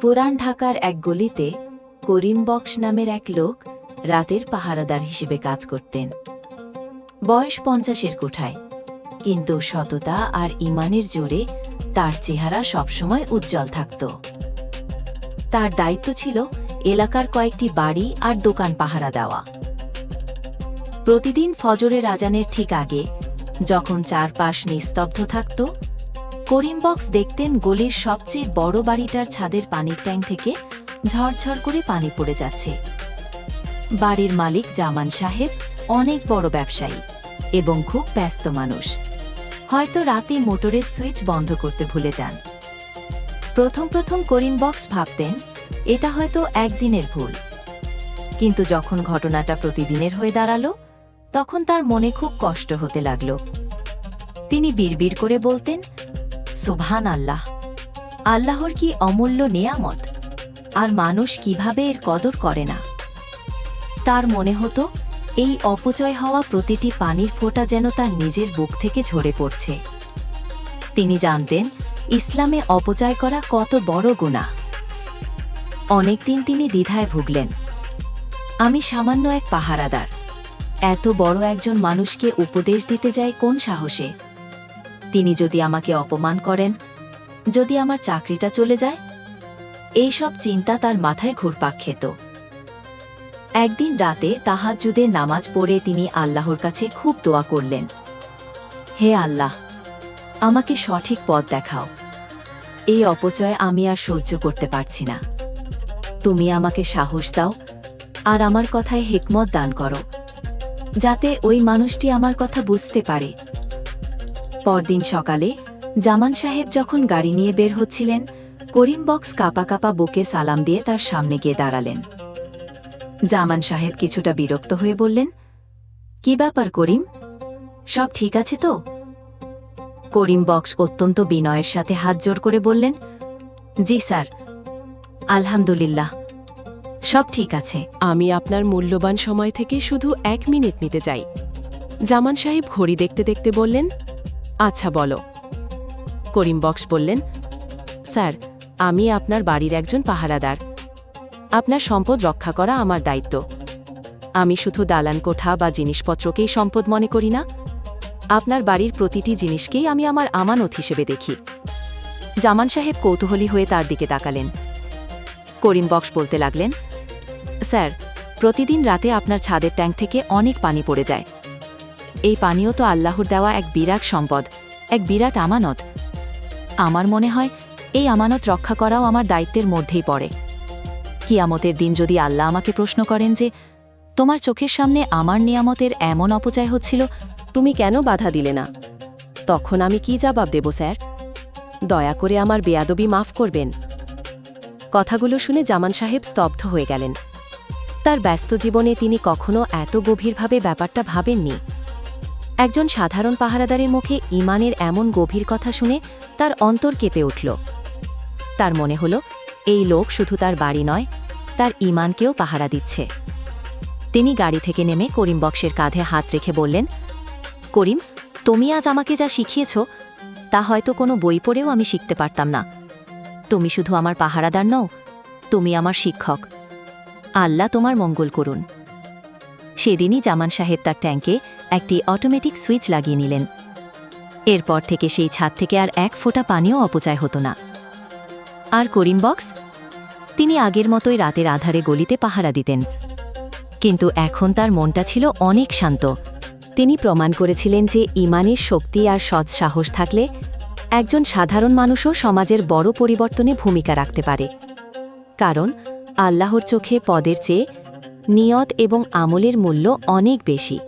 পুরান ঢাকার এক গলিতে করিম বক্স নামের এক লোক রাতের পাহারাদার হিসেবে কাজ করতেন। বয়স পঞ্চাশের কোঠায়, কিন্তু সততা আর ইমানের জোরে তার চেহারা সবসময় উজ্জ্বল থাকত। তার দায়িত্ব ছিল এলাকার কয়েকটি বাড়ি আর দোকান পাহারা দেওয়া। প্রতিদিন ফজরের আজানের ঠিক আগে যখন চারপাশ নিস্তব্ধ থাকত করিম বক্স দেখতেন গলির সবচেয়ে বড় বাড়িটার ছাদের পানির ট্যাঙ্ক থেকে ঝরঝর করে পানি পড়ে যাচ্ছে। বাড়ির মালিক জামান সাহেব অনেক বড় ব্যবসায়ী এবং খুব ব্যস্ত মানুষ। হয়তো রাতে মোটরের সুইচ বন্ধ করতে ভুলে যান। প্রথম প্রথম করিম বক্স ভাবতেন, এটা হয়তো একদিনের ভুল। কিন্তু যখন ঘটনাটা প্রতিদিনের হয়ে দাঁড়াল, তখন তার মনে খুব কষ্ট হতে লাগল। তিনি বিড়বিড় করে বলতেন সুবহান আল্লাহ আল্লাহর কি অমূল্য নেয়ামত? আর মানুষ কীভাবে এর কদর করে না? তার মনে হতো, এই অপচয় হওয়া প্রতিটি পানির ফোঁটা যেন তার নিজের বুক থেকে ঝরে পড়ছে। তিনি জানতেন, ইসলামে অপচয় করা কত বড় গুণা অনেকদিন তিনি দ্বিধায় ভুগলেন। আমি সামান্য এক পাহারাদার। এত বড় একজন মানুষকে উপদেশ দিতে যায় কোন সাহসে? তিনি যদি আমাকে অপমান করেন, যদি আমার চাকরিটা চলে যায়? এইসব চিন্তা তার মাথায় ঘুরপাক খেত। একদিন রাতে তাহাজ্জুদের নামাজ পড়ে তিনি আল্লাহর কাছে খুব দোয়া করলেন। হে আল্লাহ, আমাকে সঠিক পথ দেখাও। এই অপচয় আমি আর সহ্য করতে পারছি না। তুমি আমাকে সাহস দাও আর আমার কথায় হেকমত দান করো, যাতে ওই মানুষটি আমার কথা বুঝতে পারে। পরদিন সকালে জামান সাহেব যখন গাড়ি নিয়ে বের হচ্ছিলেন, করিম বক্স কাপা কাপা বুকে সালাম দিয়ে তার সামনে গিয়ে দাঁড়ালেন। জামান সাহেব কিছুটা বিরক্ত হয়ে বললেন, কি ব্যাপার করিম? সব ঠিক আছে তো? করিম বক্স অত্যন্ত বিনয়ের সাথে হাত জোর করে বললেন, জি স্যার, আলহামদুলিল্লাহ, সব ঠিক আছে। আমি আপনার মূল্যবান সময় থেকে শুধু এক মিনিট নিতে চাই। জামান সাহেব ঘড়ি দেখতে দেখতে বললেন আচ্ছা বলো। করিম বক্স বললেন, স্যার, আমি আপনার বাড়ির একজন পাহারাদার। আপনার সম্পদ রক্ষা করা আমার দায়িত্ব। আমি শুধু দালান কোঠা বা জিনিসপত্রকেই সম্পদ মনে করি না। আপনার বাড়ির প্রতিটি জিনিসকেই আমি আমার আমানত হিসেবে দেখি। জামান সাহেব কৌতূহলী হয়ে তার দিকে তাকালেন। করিম বক্স বলতে লাগলেন, স্যার, প্রতিদিন রাতে আপনার ছাদের ট্যাঙ্ক থেকে অনেক পানি পড়ে যায়। এই পানীয় তো আল্লাহর দেওয়া এক বিরাট সম্পদ, এক বিরাট আমানত। আমার মনে হয়, এই আমানত রক্ষা করাও আমার দায়িত্বের মধ্যেই পড়ে। কিয়ামতের দিন যদি আল্লাহ আমাকে প্রশ্ন করেন যে, তোমার চোখের সামনে আমার নিয়ামতের এমন অপচয় হচ্ছিল, তুমি কেন বাধা দিলে না? তখন আমি কি জবাব দেব, স্যার? দয়া করে আমার বেয়াদবি মাফ করবেন। কথাগুলো শুনে জামান সাহেব স্তব্ধ হয়ে গেলেন। তার ব্যস্ত জীবনে তিনি কখনো এত গভীরভাবে ব্যাপারটা ভাবেননি। একজন সাধারণ পাহারাদারের মুখে ইমানের এমন গভীর কথা শুনে তার অন্তর কেঁপে উঠল। তার মনে হল, এই লোক শুধু তার বাড়ি নয়, তার ইমানকেও পাহারা দিচ্ছে। তিনি গাড়ি থেকে নেমে করিম বক্সের কাঁধে হাত রেখে বললেন, করিম, তুমি আজ আমাকে যা শিখিয়েছ, তা হয়তো কোনো বই পড়েও আমি শিখতে পারতাম না। তুমি শুধু আমার পাহারাদার নও, তুমি আমার শিক্ষক। আল্লাহ তোমার মঙ্গল করুন। সেদিনই জামান সাহেব তার ট্যাঙ্কে একটি অটোমেটিক সুইচ লাগিয়ে নিলেন। এরপর থেকে সেই ছাদ থেকে আর এক ফোঁটা পানিও অপচয় হতো না। আর করিম বক্স? তিনি আগের মতোই রাতের আধারে গলিতে পাহারা দিতেন। কিন্তু এখন তার মনটা ছিল অনেক শান্ত। তিনি প্রমাণ করেছিলেন যে ইমানের শক্তি আর সৎ সাহস থাকলে একজন সাধারণ মানুষও সমাজের বড় পরিবর্তনে ভূমিকা রাখতে পারে। কারণ আল্লাহর চোখে পদের চেয়ে নিয়ত এবং আমলের মূল্য অনেক বেশি।